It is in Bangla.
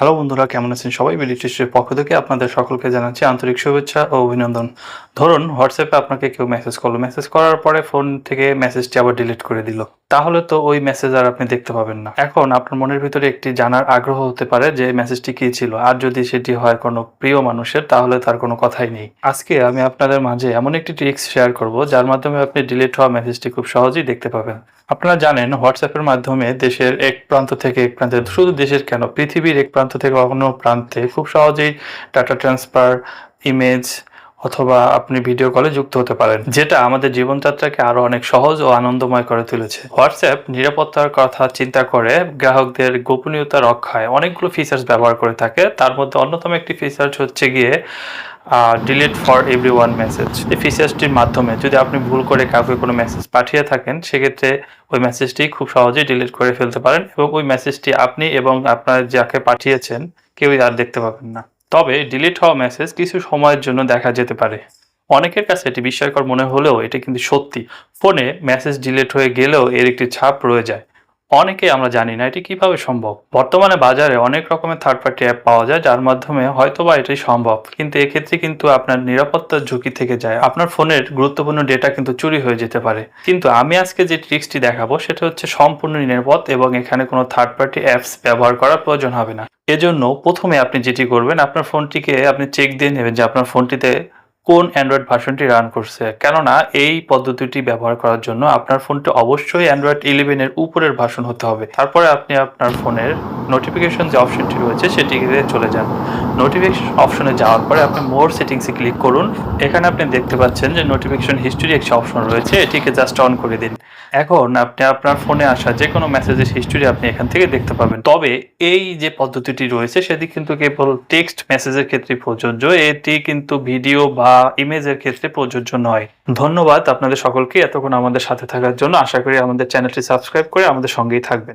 হ্যালো বন্ধুরা, কেমন আছেন সবাই? মিলিট্রিস্টের পক্ষ থেকে আপনাদের সকলকে জানাচ্ছি আন্তরিক শুভেচ্ছা ও অভিনন্দন। ধরুন, হোয়াটসঅ্যাপে আপনাকে কেউ মেসেজ করল। মেসেজ করার পরে ফোন থেকে মেসেজটি আবার ডিলিট করে দিল। তাহলে তো ওই মেসেজ আর আপনি দেখতে পাবেন না। এখন আপনার মনের ভিতরে একটি জানার আগ্রহ হতে পারে যে মেসেজটি কি ছিল? আর যদি সেটি হয় কোনো প্রিয় মানুষের, তাহলে তার কোনো কথাই নেই। আজকে আমি আপনাদের মাঝে এমন একটি ট্রিক্স শেয়ার করব, যার মাধ্যমে আপনি ডিলিট হওয়া মেসেজটি খুব সহজেই দেখতে পাবেন। আপনারা জানেন হোয়াটসঅ্যাপের মাধ্যমে দেশের এক প্রান্ত থেকে এক প্রান্তে, শুধু দেশের কেন, পৃথিবীর এক প্রান্ত থেকে অন্য প্রান্তে খুব সহজেই ডাটা ট্রান্সফার ইমেজ অথবা আপনি ভিডিও কলে যুক্ত হতে পারেন, যেটা আমাদের জীবনযাত্রাকে আরও অনেক সহজ ও আনন্দময় করে তুলেছে। হোয়াটসঅ্যাপ নিরাপত্তার কথা চিন্তা করে গ্রাহকদের গোপনীয়তা রক্ষায় অনেকগুলো ফিচার্স ব্যবহার করে থাকে। তার মধ্যে অন্যতম একটি ফিচার্স হচ্ছে গিয়ে delete for everyone message এই ফিচার্সটির মাধ্যমে যদি আপনি ভুল করে কাউকে কোনো মেসেজ পাঠিয়ে থাকেন, সেক্ষেত্রে ওই মেসেজটি খুব সহজেই ডিলিট করে ফেলতে পারেন এবং ওই মেসেজটি আপনি এবং আপনার যাকে পাঠিয়েছেন, কেউই আর দেখতে পাবেন না। তবে ডিলিট হওয়া মেসেজ কিছু সময়ের জন্য দেখা যেতে পারে। অনেকের কাছে এটি বিস্ময়কর মনে হলেও এটি কিন্তু সত্যি। ফোনে মেসেজ ডিলিট হয়ে গেলেও এর একটি ছাপ রয়ে যায়। অনেকে আমরা জানি না এটি কীভাবে সম্ভব। বর্তমানে বাজারে অনেক রকমের থার্ড পার্টি অ্যাপ পাওয়া যায়, যার মাধ্যমে হয়তোবা এটি সম্ভব। কিন্তু এক্ষেত্রে কিন্তু আপনার নিরাপত্তার ঝুঁকি থেকে যায়। আপনার ফোনের গুরুত্বপূর্ণ ডেটা কিন্তু চুরি হয়ে যেতে পারে। কিন্তু আমি আজকে যে ট্রিক্সটি দেখাবো, সেটা হচ্ছে সম্পূর্ণ নিরাপদ এবং এখানে কোনো থার্ড পার্টি অ্যাপস ব্যবহার করার প্রয়োজন হবে না। এজন্য প্রথমে আপনি যেটি করবেন, আপনার ফোনটিকে আপনি চেক দিয়ে নেবেন যে আপনার ফোনটিতে কোন অ্যান্ড্রয়েড ভার্সনটি রান করছে? কেননা এই পদ্ধতিটি ব্যবহার করার জন্য আপনার ফোনটি অবশ্যই অ্যান্ড্রয়েড ইলেভেনের উপরের ভার্সন হতে হবে। তারপরে আপনি আপনার ফোনের নোটিফিকেশন যে অপশনটি রয়েছে, সেটিতে চলে যান। নোটিফিকেশন অপশনে যাওয়ার পরে আপনি মোর সেটিংসে ক্লিক করুন। এখানে আপনি দেখতে পাচ্ছেন যে নোটিফিকেশন হিস্টোরি একটি অপশন রয়েছে, এটিকে জাস্ট অন করে দিন। এখন আপনি আপনার ফোনে আসা যে কোনো মেসেজের হিস্টোরি আপনি এখান থেকে দেখতে পাবেন। তবে এই যে পদ্ধতিটি রয়েছে, সেটি কিন্তু কেবল টেক্সট মেসেজের ক্ষেত্রে প্রযোজ্য, এটি কিন্তু ভিডিও বা ইমেজের ক্ষেত্রে প্রযোজ্য নয়। ধন্যবাদ আপনাদের সকলকে এতক্ষণ আমাদের সাথে থাকার জন্য। আশা করি আমাদের চ্যানেলটি সাবস্ক্রাইব করে আমাদের সঙ্গেই থাকবেন।